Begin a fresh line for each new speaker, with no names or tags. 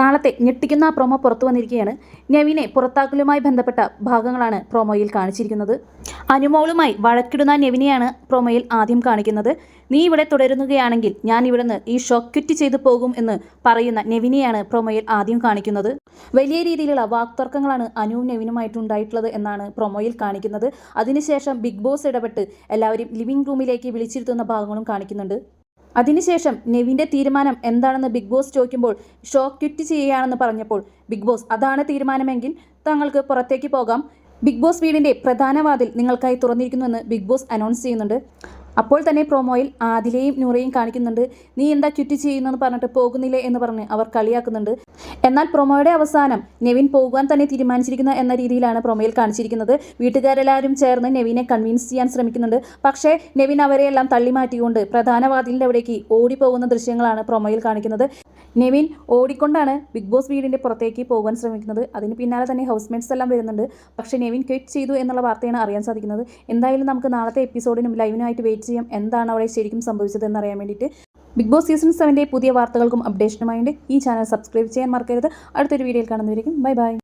നാളത്തെ ഞെട്ടിക്കുന്ന പ്രൊമോ പുറത്തു വന്നിരിക്കുകയാണ്. നെവിനെ പുറത്താക്കലുമായി ബന്ധപ്പെട്ട ഭാഗങ്ങളാണ് പ്രൊമോയിൽ കാണിച്ചിരിക്കുന്നത്. അനുമോളുമായി വഴക്കിടുന്ന നെവിനെയാണ് പ്രൊമോയിൽ ആദ്യം കാണിക്കുന്നത്. നീ ഇവിടെ തുടരുകയാണെങ്കിൽ ഞാൻ ഇവിടുന്ന് ഈ ഷോ ക്വിറ്റ് ചെയ്തു പോകും എന്ന് പറയുന്ന നെവിനെയാണ് പ്രൊമോയിൽ ആദ്യം കാണിക്കുന്നത്. വലിയ രീതിയിലുള്ള വാക്തർക്കങ്ങളാണ് അനുവും നെവിനുമായിട്ട് ഉണ്ടായിട്ടുള്ളത് എന്നാണ് പ്രൊമോയിൽ കാണിക്കുന്നത്. അതിനുശേഷം ബിഗ് ബോസ് ഇടപെട്ട് എല്ലാവരും ലിവിംഗ് റൂമിലേക്ക് വിളിച്ചിരുത്തുന്ന ഭാഗങ്ങളും കാണിക്കുന്നുണ്ട്. അതിനുശേഷം നെവിന്റെ തീരുമാനം എന്താണെന്ന് ബിഗ് ബോസ് ചോദിക്കുമ്പോൾ ഷോ ക്വിറ്റ് ചെയ്യുകയാണെന്ന് പറഞ്ഞപ്പോൾ ബിഗ് ബോസ് അതാണ് തീരുമാനമെങ്കിൽ താങ്കൾക്ക് പുറത്തേക്ക് പോകാം. ബിഗ് ബോസ് വീടിന്റെ പ്രധാന വാതിൽ നിങ്ങൾക്കായി തുറന്നിരിക്കുന്നുവെന്ന് ബിഗ് ബോസ് അനൗൺസ് ചെയ്യുന്നുണ്ട്. അപ്പോൾ തന്നെ പ്രൊമോയിൽ ആദിലയും നൂറയും കാണിക്കുന്നുണ്ട്. നീ എന്താ ക്വിറ്റ് ചെയ്യുന്നെന്ന് പറഞ്ഞിട്ട് പോകുന്നില്ലേ എന്ന് പറഞ്ഞ് അവർ കളിയാക്കുന്നുണ്ട്. എന്നാൽ പ്രൊമോയുടെ അവസാനം നെവിൻ പോകുവാൻ തന്നെ തീരുമാനിച്ചിരിക്കുന്ന എന്ന രീതിയിലാണ് പ്രൊമോയിൽ കാണിച്ചിരിക്കുന്നത്. വീട്ടുകാരെല്ലാവരും ചേർന്ന് നെവിനെ കൺവിൻസ് ചെയ്യാൻ ശ്രമിക്കുന്നുണ്ട്. പക്ഷേ നെവിൻ അവരെയെല്ലാം തള്ളി മാറ്റിക്കൊണ്ട് പ്രധാന വാതിലിന്റെ അവിടേക്ക് ഓടിപ്പോകുന്ന ദൃശ്യങ്ങളാണ് പ്രൊമോയിൽ കാണിക്കുന്നത്. നെവിൻ ഓടിക്കൊണ്ടാണ് ബിഗ് ബോസ് വീടിന്റെ പുറത്തേക്ക് പോകാൻ ശ്രമിക്കുന്നത്. അതിന് പിന്നാലെ തന്നെ ഹൗസ് മേറ്റ്സ് എല്ലാം വരുന്നുണ്ട്. പക്ഷേ നെവിൻ ക്വിറ്റ് ചെയ്തു എന്നുള്ള വാർത്തയാണ് അറിയാൻ സാധിക്കുന്നത്. എന്തായാലും നമുക്ക് നാളത്തെ എപ്പിസോഡിനും ലൈവിനുമായിട്ട് വെയിറ്റ് ചെയ്യാം. എന്താണ് അവിടെ ശരിക്കും സംഭവിച്ചത് എന്നറിയാൻ വേണ്ടിയിട്ട്. ബിഗ് ബോസ് സീസൺ സെവന്റെ പുതിയ വാർത്തകൾക്കും അപ്ഡേഷനുമായിട്ട് ഈ ചാനൽ സബ്സ്ക്രൈബ് ചെയ്യാൻ മറക്കരുത്. അടുത്തൊരു വീഡിയോയിൽ കാണുന്നതായിരിക്കും ബൈ ബൈ